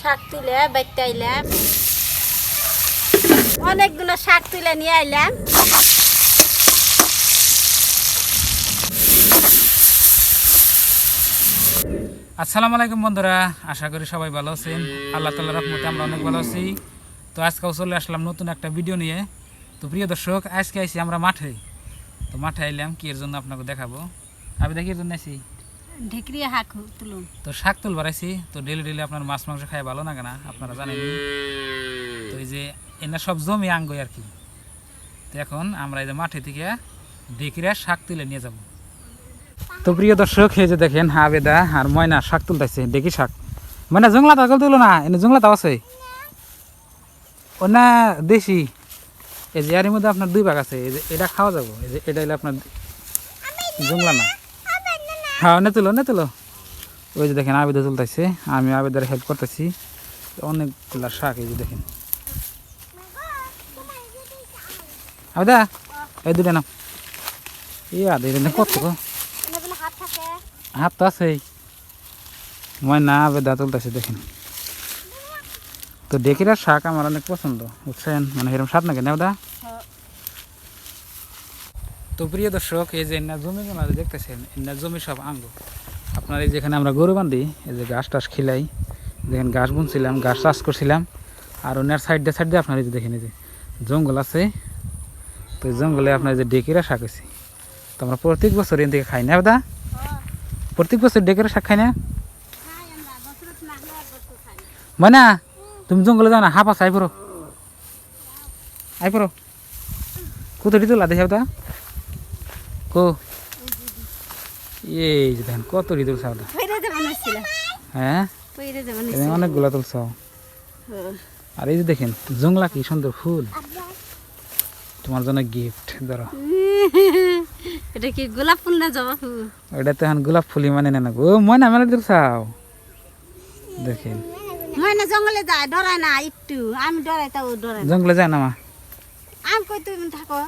শাক তুলে বাইতে অনেকগুলো শাক তুলে নিয়ে আইলাম। আসসালামু আলাইকুম বন্ধুরা, আশা করি সবাই ভালো আছেন। আল্লাহ তাল্লাহ রহমতে আমরা অনেক ভালো আছি। তো আজকেও চলে আসলাম নতুন একটা ভিডিও নিয়ে। তো প্রিয় দর্শক, আজকে আইছি আমরা মাঠে। তো মাঠে আইলাম, কি এর জন্য আপনাকে দেখাবো? আমি দেখি এর জন্য আইছি। শাক তো শাক তুল বাড়াইছি। তো ডেলি ডেলি আপনার মাছ, মাংস খাই ভালো না, আপনারা জানেন। তো এই যে এনা সব জমি আঙ্গই আর কি। তো এখন আমরা এই যে মাঠে থেকে ডেকিরা শাক তুলে নিয়ে যাব। তো প্রিয় দর্শক, এই যে দেখেন আবেদা আর ময়না শাক তুলতেছে ডেকি শাক। ময়না, জংলা তাকল তুলো না, এনে জংলা তাও আছে। ও না, দেশি। এই যে এর মধ্যে আপনার দুই ভাগ আছে, এই যে এটা খাওয়া যাব, এই যে এটা হলো আপনার জংলা না। হ্যাঁ নে তুলো নে তুলো ওই যে দেখেন আবেদা তুলতেছে আমি আবেদার হেল্প করতেছি। অনেকগুলা শাক এই যে দেখেন। আবেদা, এই দুটা নাও। এই আদে কত হাত তো আছেই। ময়না আবেদা তুলতেছে দেখেন। তো ডেকিরার শাক আমার অনেক পছন্দ, বুঝছেন? মানে এরকম স্বাদ নাকি নেওদা তো প্রিয় দর্শক, এই যে এনার জমি গুলো দেখতেছেন এনার জমি সব আঙ্গ আপনার এই যেখানে আমরা গরু বান্ধি এই যে ঘাস টাস খিলাই দেখেন ঘাস বুনছিলাম, ঘাস চাষ করছিলাম, আর ওনার সাইড সাইড আপনার এই যে দেখেন এই যে জঙ্গল আছে। তো জঙ্গলে আপনার যে ডেকিরা শাক আছে তো আমরা প্রত্যেক বছর এদিকে খাই না দাদা প্রত্যেক বছর ডেকের শাক খাই না? মানে তুমি জঙ্গলে যাও না হাফ আছে আই পড়ো। কোথায় ঋতুলা দেখে দা কো। এই যে দেখেন কত ঋতুল সাও দা পইরে হ্যাঁ? অনেকগুলা তুলছ আর এই যে দেখেন জংলা কি সুন্দর ফুল। তোমার জন্য গিফট ধরো। এটা কি গোলাপ ফুল না জবা ফুল? ওইটা তো এখন গোলাপ ফুলি মানে না গো। ময়না মেলা দিল চাও। দেখেন। মই না জঙ্গলে যায় ডরায় না একটু। আমি ডরাই তাও ডরাই জঙ্গলে যায় না মা। আমি কই তুমি থাকো।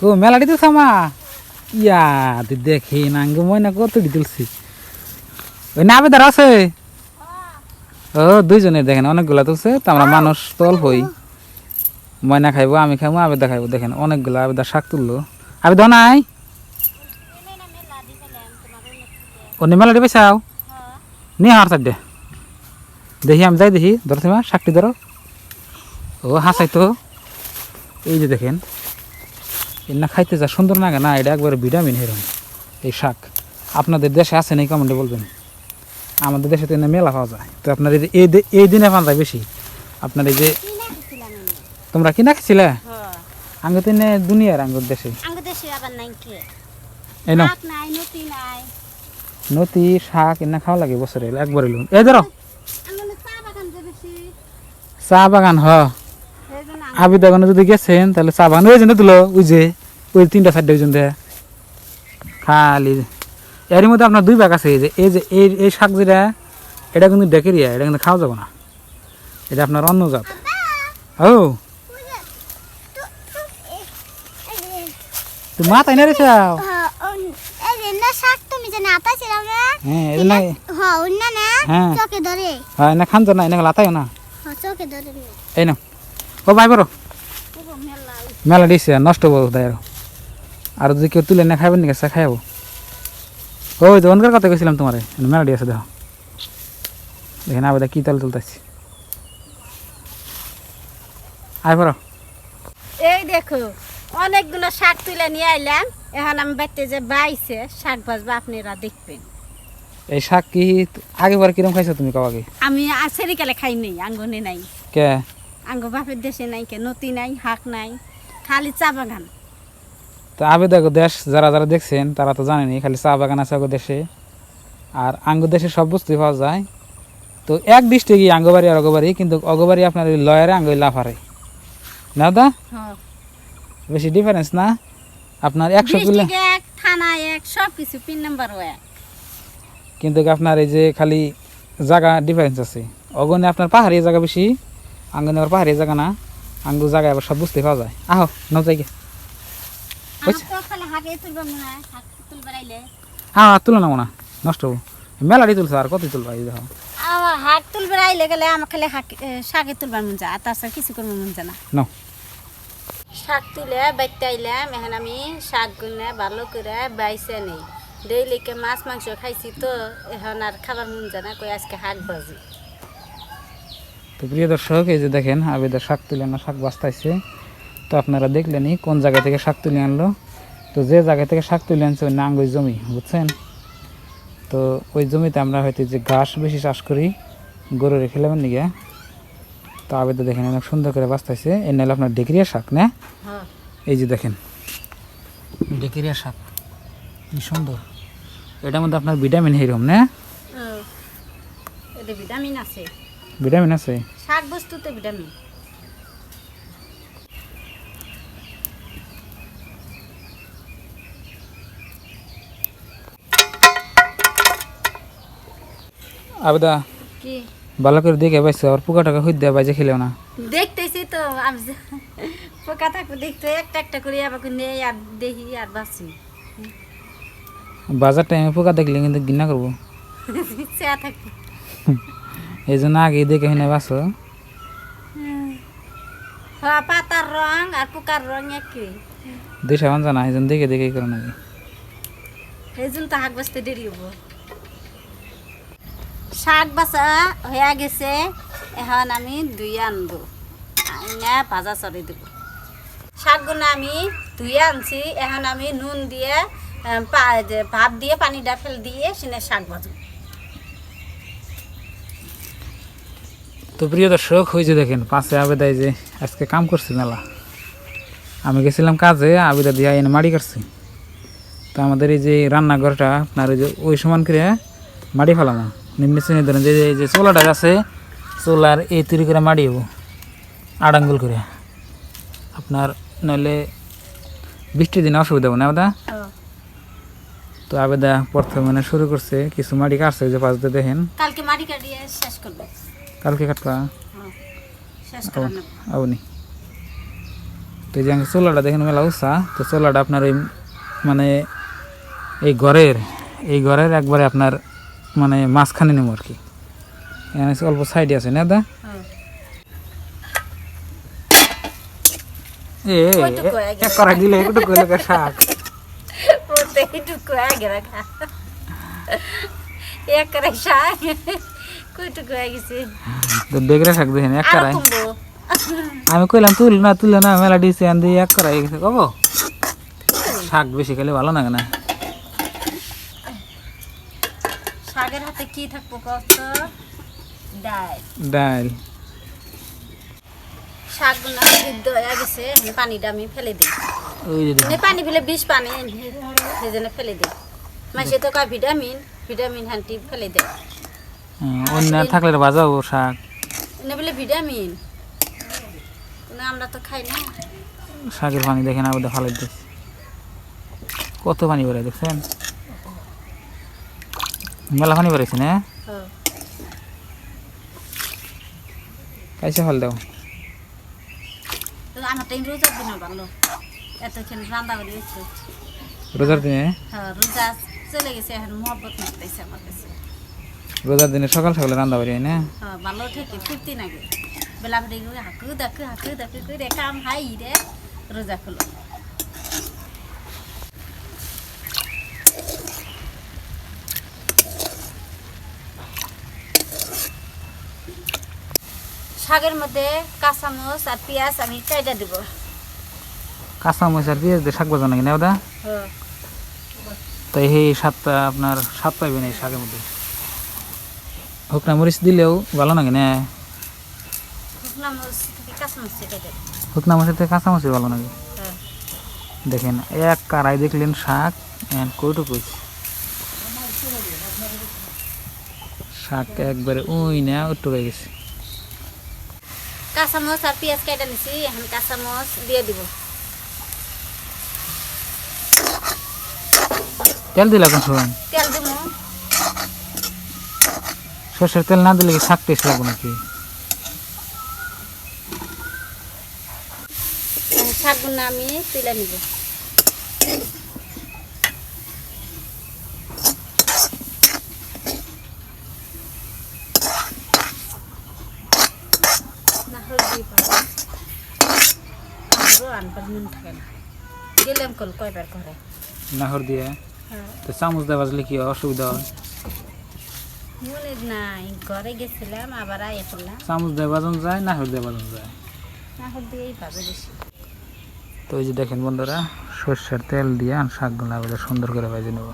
কো মেলাটি তো সামা ইয়া, তুই দেখি নাঙ্গ ময়না কত তুলছি? ওই না আবেদার আছে? ও, দুইজনে দেখেন, অনেকগুলা তুলছে, তো আমরা মানুষ তো অল্পই। ময়না খাইবো, আমি খাইবো, আবেদা খাইবো, দেখেন, অনেকগুলো আবেদা শাক তুললো। আবেদা নাই? অন্য মেলাটি পেছাও নিয়ে হার সাইড দেখি, আমি যাই দেখি, ধরো তোমার শাকটি ধরো। ও, হাসাই তো। এই যে দেখেন না খাইতে যা সুন্দর লাগে না এটা একবারে ভিটামিন হেরম এই শাক। আপনাদের দেশে আছে নাকি কমেন্টে বলবেন। আমাদের দেশে তো এনে মেলা পাওয়া যায়। তো আপনার এই যে এই দিনে পাওয়া যায় বেশি। আপনার এই যে তোমরা কিনা খাইছিলে? আঙ্গ তো এনে দুনিয়ার আঙ্গুর দেশে। কে? এই নাই নতি শাক এনে খাওয়া লাগে বছরে একবার এলো। এই ধরো। চা বাগান হ। আবি দাগানে যদি গেছেন তাহলে চা বাগান ওই জন্য তুলো ওই যে ওই তিনটা চারটে ওই জন্য খালি এর মধ্যে আপনার দুই ভাগ আছে এই যে এই যে এই এই শাক যেটা এটা কিন্তু ডেকেরিয়া এটা কিন্তু খাওয়া যাবে না। এটা আপনার অন্য জাত। ও মা তাই না রে চাও। না হ্যাঁ না হ্যাঁ না হ্যাঁ। ধরে। হ্যাঁ না খান না এনে না। এই না ও ভাই বড় মেলা দিছে নষ্ট করব তাই আর। আর যদি কেউ তুলে না খাইবেন নাকি খাইবো ওই তো অনকার কথা কইছিলাম তোমারে মেলা দিয়ে আছে দেখো। দেখেন আবার কি তাল তুলতেছি। আয় বড় এই দেখো অনেকগুলো শাক তুলে নিয়ে আইলাম। এখন আমি বাড়িতে যে বাইছে শাক বাজবা আপনারা দেখবেন। এই শাক কি আগে বার কিরম খাইছো তুমি কাবাকে আমি সেরিকালে খাই নাই আঙ্গনে নাই। কে? আঙ্গ বাপের দেশে নাই কে নতি নাই হাক নাই খালি চা বাগান। তো আবে দেখো দেশ যারা যারা দেখছেন তারা তো জানেনি খালি চা বাগান আছে আগো দেশে। আর আঙ্গ দেশে সব বস্তুই পাওয়া যায় তো এক ডিস্ট্রিক্টই আঙ্গবাড়ি আর অগবাড়ি কিন্তু অগবাড়ি আপনার ওই লয়ারে আঙ্গ লাফারে। না দা? হ্যাঁ। বেশি ডিফারেন্স না? আপনার একশো কিলো এক থানা এক সব কিছু পিন নাম্বার এক। কিন্তু আপনার এই যে খালি জায়গা ডিফারেন্স আছে। অগনে আপনার পাহাড়ি জায়গা বেশি? আঙ্গনে আবার পাহাড়ি জায়গা না আঙ্গু জায়গায় আবার সব বুঝতে পাওয়া যায়। আহো ন যাইগে আমার বুঝছে? তো খালি হাগে তুলবা মনে হয় তুলো না মনে নষ্ট হব। মেলাটি তুলছো আর কত তুলবা এই দেখো। হাত তুলবার আইলে গেলে আমার খালি হাক- শাকে তুলবার মন যায় তাছাড়া কিছু করবার মন যায় না। নাও। শাক তুলে বাইতে আইলাম এখন আমি শাক গুনে ভালো করে বাইছে নেই। ডেইলিকে মাছ মাংস খাইছি তো এখন আর খাবার মন যায় না কই আজকে শাক বাজি তো প্রিয় দর্শক এই যে দেখেন আবেদা শাক তুলে না শাক বাস্তাইছে তো আপনারা দেখলেনই কোন জায়গা থেকে শাক তুলে আনলো। তো যে জায়গা থেকে শাক তুলে আনছে ওই নাঙ্গই জমি বুঝছেন? তো ওই জমিতে আমরা হয়তো যে ঘাস বেশি চাষ করি গরু রেখে নেবেন নিগে তো আবেদা দেখেন অনেক সুন্দর করে বাস্তাইছে এর নাহলে আপনার ডেকরিয়া শাক না? হ্যাঁ। এই যে দেখেন ডেকেরিয়া শাক কি সুন্দর। এটার মধ্যে আপনার ভিটামিন হেরম না? ভিটামিন আছে। ভিটামিন আছে? শাক বস্তুতে ভিটামিন। আবেদা কি? ভালো করে দেখে পাইছে আর পোকা টাকা হইতে বাজে খেলেও না। দেখতেছি তো আমি পোকা থাকবে দেখতে একটা একটা করে আবার নেই আর দেখি আর বাঁচি বাজার টাইমে পোকা দেখলে কিন্তু ঘৃণা করব। চেয়া থাকবে। এই জন্য আগে দেখে শুনে বাসো হ্যাঁ পাতার রং আর পোকার রং একই। দেশে বান জানা এই জন্য দেখে দেখে করে নাকি। এই জন্য তো শাক বাঁচতে দেরি হব শাক বাছা হয়ে গেছে এখন আমি ধুয়ে আনব। আইনা ভাজা চড়ে দেব। শাকগুলো আমি ধুয়ে আনছি এখন আমি নুন দিয়ে আহ, পা- যে ভাত দিয়ে পানিটা ফেল দিয়ে সিনে শাক ভাজবো। তো প্রিয় দর্শক ওই যে দেখেন পাশে আবেদাই যে আজকে কাম করছি মেলা। আমি গেছিলাম কাজে আবেদা দিয়ে এনে মাড়ি কাটছি তো আমাদের এই যে রান্নাঘরটা আপনার ওই যে ওই সমান করে মাড়ি ফেলাম। নিম্ন শ্রেণি ধরেন যে এই যে চোলাটা আছে চোলার এই তৈরি করে মাড়ি হব আড়াঙ্গুল করে। আপনার নইলে বৃষ্টির দিনে অসুবিধা হবে না আবেদা? তো আবেদা প্রথমে শুরু করছে কিছু মাড়ি কাটছে যে পাশ দিয়ে দেখেন। কালকে মাটি কাটিয়ে শেষ করবে। কালকে কাটবা? শেষ আউনি। তো যে চোলাটা দেখেন মেলা উৎসা তো চোলাটা আপনার ওই মানে এই ঘরের এই ঘরের একবারে আপনার মানে মাঝখানে নেব আর কি। এখানে অল্প সাইডে আছে না দা? হ্যাঁ। এ কয়টুকু আগে? এক করা দিলে একটু কইলে শাক। ওতে এইটুকু আগে এক করে শাক। কইটুকু হয়ে গেছে। তো এক করাই আমি কইলাম তুল না তুলে না মেলা ডিসে আন দিয়ে এক করাই গেছে কব? শাক বেশি খেলে ভালো লাগে না। শাকের হাতে কি থাকব কত ডাল। ডাল। শাকগুলো সিদ্ধ হয়ে গেছে এখন পানিটা আমি ফেলে দিই। ওই যে পানি ফেলে বিষ পানি সেই জন্য ফেলে দিই। মাসে তো কয় ভিটামিন? ভিটামিন হান্টি ফেলে দেয়। অন্য থাকলে বাজাবো শাক। এনে বলে ভিটামিন। আমরা তো খাই না। শাকের পানি দেখেন আবার ভালো দিচ্ছে কত পানি বেড়ায় দেখছেন? মেলা পানি বেড়াইছে না? হ্যাঁ। কাইসে ফল দাও। আমার টাইম রোজার দিন ভালো। এতক্ষণ রান্না করে রোজার দিনে? হ্যাঁ রোজা চলে গেছে এখন মহব্বত মারতেছে আমার কাছে। রোজার দিনে সকাল সকালে রান্না বাড়ি না? ভালো থেকে ফুর্তি নাগে। বেলা বেলা হাকু দাকু হাকু দাকু করে কাম হাই রে রোজা খুলো। শাকের মধ্যে কাঁচামচ আর পেঁয়াজ আমি কাইটা দিব। কাঁচা মরিচ আর পেঁয়াজ দিয়ে শাক বাজানো নাকি না ওদা হ্যাঁ। তাই সেই সাতটা আপনার সাত পাইবেন এই শাকের মধ্যে? শুকনা মরিচ দিলেও ভালো নাকি না? শুকনা মরিচ থেকে কাঁচা মরিচ ভালো নাকি? হ্যাঁ। দেখেন এক কারাই দেখলেন শাক এন্ড কইটুকু শাক একবারে উই না উত্তর হয়ে গেছে। কাঁচামচ আর পেঁয়াজ কেটে নিছি এখন কাঁচামচ দিয়ে দিব। তেল দিলে এখন শুনুন তেল দিব সর্ষের তেল না দিলে কি শাক টেস্ট লাগবে নাকি? আমি নাহর দিয়ে? তো চামচ দেওয়া বাজলে কি অসুবিধা হয়? মনে নাই ঘরে গেছিলাম আবার করলাম। চামচ যায় যায়? নাহর দিয়েই পাবে বেশি। তো এই যে দেখেন বন্ধুরা সর্ষের তেল দিয়ে আর শাকগুলো আবার সুন্দর করে ভেজে নেব।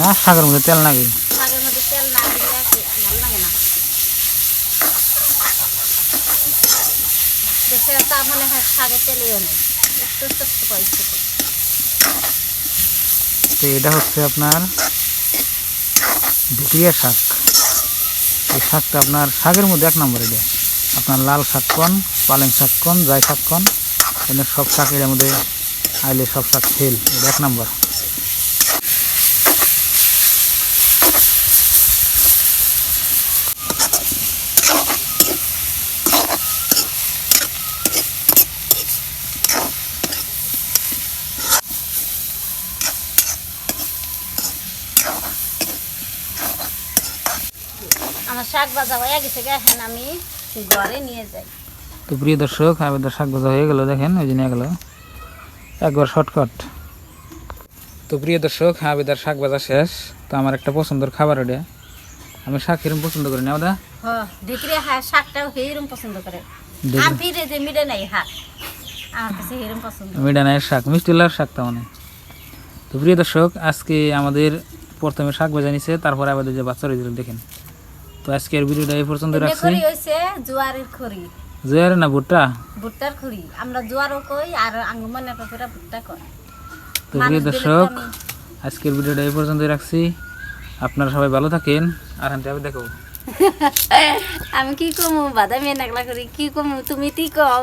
না শাকের মধ্যে তেল নাকি? শাকের মধ্যে তেল না দিলে ভালো লাগে না। তা মনে হয় শাকের তেলেও নেই একটু। তো এটা হচ্ছে আপনার ভিক্রিয়া শাক। এই শাকটা আপনার শাকের মধ্যে এক নম্বর এটা। আপনার লাল শাক কন পালেং শাক কন যাই শাক কন এখানে সব শাক এর মধ্যে আইলে সব শাক ফেল এটা এক নম্বর আমার শাক ভাজা হয়ে গেছে এখন আমি ঘরে নিয়ে যাই। তো প্রিয় দর্শক আমাদের শাক ভাজা হয়ে গেল দেখেন ওই যে নিয়ে গেল। একবার শর্টকাট তো প্রিয় দর্শক আবেদার শাক ভাজা শেষ। তো আমার একটা পছন্দের খাবার ওটা। আমি শাক কিরম পছন্দ করি না ওটা হ্যাঁ শাকটাও হেরম পছন্দ করে। আমি ফিরে যে মিলে নাই হাত আমার কাছে হেরম পছন্দ। মিডানায়ের শাক মিষ্টি লার শাক তার মানে। তো প্রিয় দর্শক আজকে আমাদের প্রথমে শাক ভাজা নিছে তারপরে আমাদের যে বাচ্চা রয়েছিল দেখেন। তো আজকের ভিডিওটা এই পর্যন্ত রাখছি। খড়ি হইছে জোয়ারের খড়ি। জোয়ার না ভুট্টা? ভুট্টার খড়ি। আমরা জোয়ারও কই আর আঙ্গুমানে পাখিরা ভুট্টা কয়। তো প্রিয় দর্শক আজকের ভিডিওটা এই পর্যন্ত রাখছি। আপনারা সবাই ভালো থাকেন আর হান্টি আমি দেখো আমি কি কমু? বাদামি নাকলা করি কি কমু? তুমি কি কও?